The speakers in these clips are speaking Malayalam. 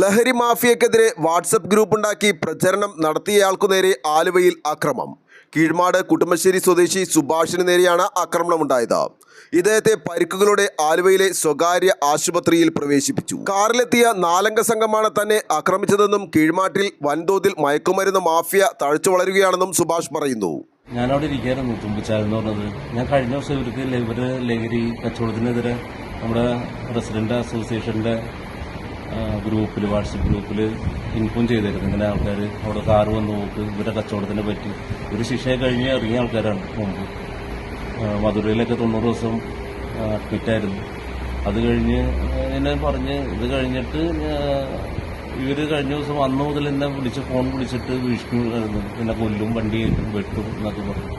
ലഹരി മാഫിയക്കെതിരെ വാട്സപ്പ് ഗ്രൂപ്പുണ്ടാക്കി പ്രചരണം നടത്തിയയാൾക്കു നേരെ ആലുവയിൽ ആക്രമം കീഴ്മാട് കുട്ടുമശ്ശേരി സ്വദേശി സുഭാഷിന് നേരെയാണ് ആക്രമണമുണ്ടായത്. ഇദ്ദേഹത്തെ പരിക്കുകളോടെ ആലുവയിലെ സ്വകാര്യ ആശുപത്രിയിൽ പ്രവേശിപ്പിച്ചു. കാറിലെത്തിയ നാലംഗ സംഘമാണ് തന്നെ ആക്രമിച്ചതെന്നും കീഴ്മാട്ടിൽ വൻതോതിൽ മയക്കുമരുന്ന് മാഫിയ തഴച്ചു വളരുകയാണെന്നും സുഭാഷ് പറയുന്നു. ഞാനവിടെ ഇരിക്കായിരുന്നു തുമ്പിച്ചാലെന്ന് പറഞ്ഞത്. ഞാൻ കഴിഞ്ഞ ദിവസം ഇവർക്ക് ഇവർ ലഹരി കച്ചവടത്തിനെതിരെ നമ്മുടെ റെസിഡന്റ് അസോസിയേഷന്റെ ഗ്രൂപ്പിൽ വാട്സപ്പ് ഗ്രൂപ്പിൽ ഇൻഫോം ചെയ്തിരുന്നു ഇങ്ങനെ ആൾക്കാർ അവിടെ കാറ് വന്ന് നോക്ക് ഇവരുടെ കച്ചവടത്തിനെ പറ്റി. ഒരു ശിക്ഷയെ കഴിഞ്ഞ് ഇറങ്ങിയ ആൾക്കാരാണ് മുമ്പ്. മധുരയിലൊക്കെ തൊണ്ണൂറ് ദിവസം അഡ്മിറ്റായിരുന്നു അത് കഴിഞ്ഞ് എന്നെ പറഞ്ഞ് ഇത് കഴിഞ്ഞിട്ട് ഇവർ കഴിഞ്ഞ ദിവസം അന്ന് മുതൽ എന്നെ വിളിച്ച് ഫോൺ വിളിച്ചിട്ട് ഭീഷണിയായിരുന്നു എന്നെ കൊല്ലും വണ്ടി കയറ്റും വെട്ടും എന്നൊക്കെ പറഞ്ഞു.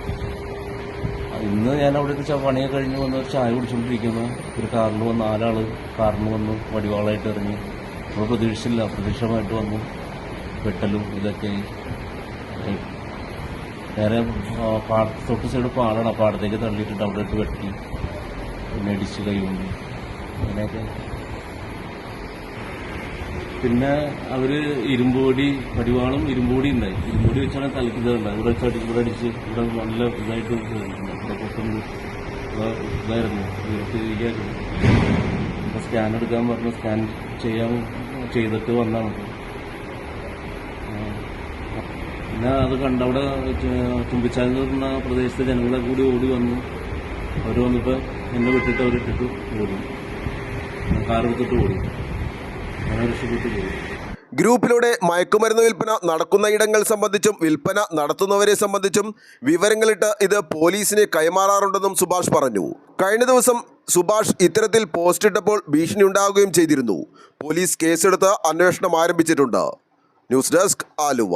ഇന്ന് ഞാൻ അവിടെ ഒരു പണിയെ കഴിഞ്ഞ് വന്ന് ഒരു ചായ കുടിച്ചുകൊണ്ടിരിക്കുന്ന ഒരു കാറിൽ വന്ന് നാലാൾ കാറിന് വന്ന് വടിവാളായിട്ട് ഇറങ്ങി. നമ്മൾ പ്രതീക്ഷിച്ചില്ല. അപ്രതീക്ഷിതമായിട്ട് വന്നു. വെട്ടലും ഇതൊക്കെ. നേരെ തൊട്ട് സൈഡ് പാടാണ്. ആ പാടത്തേക്ക് തള്ളിയിട്ടിട്ട് അവിടെ ഇട്ട് വെട്ടി. പിന്നെ അടിച്ച് കൈകൊണ്ട് അങ്ങനെയൊക്കെ. പിന്നെ അവർ ഇരുമ്പുപൊടി പടിവാളും ഇരുമ്പുപൊടി ഉണ്ടായി. ഇരുമ്പുപൊടി വെച്ചാണ് തലക്ക് ഇതുണ്ടായി ഇവിടെ വെച്ച് ഇവിടെ അടിച്ച് ഇവിടെ നല്ല ഇതായിട്ട്. ഇവിടെ പൊട്ടുന്നു ഇതായിരുന്നു. ഇവർക്ക് ഇരിക്കായിരുന്നു സ്കാൻ എടുക്കാൻ പറഞ്ഞു സ്കാൻ ചെയ്യാൻ ചെയ്തിട്ട് വന്നാണ് പിന്നെ അത് കണ്ട അവിടെ തുമ്പിച്ചാൽ പറഞ്ഞ പ്രദേശത്തെ ജനങ്ങളെ കൂടി ഓടി വന്നു അവർ വന്നപ്പോൾ എന്നെ വിട്ടിട്ട് അവരിട്ടിട്ട് ഓടി. കാർ വിട്ടിട്ട് ഓടി. അങ്ങനെ രക്ഷപ്പെട്ട് പോയി ഗ്രൂപ്പിലൂടെ മയക്കുമരുന്ന് വിൽപ്പന നടക്കുന്ന ഇടങ്ങൾ സംബന്ധിച്ചും വിൽപ്പന നടത്തുന്നവരെ സംബന്ധിച്ചും വിവരങ്ങളിട്ട് ഇത് പോലീസിന് കൈമാറാറുണ്ടെന്നും സുഭാഷ് പറഞ്ഞു. കഴിഞ്ഞ ദിവസം സുഭാഷ് ഇത്തരത്തിൽ പോസ്റ്റ് ഇട്ടപ്പോൾ ഭീഷണി ഉണ്ടാവുകയും ചെയ്തിരുന്നു. പോലീസ് കേസെടുത്ത് അന്വേഷണം ആരംഭിച്ചിട്ടുണ്ട്. News desk Aluva.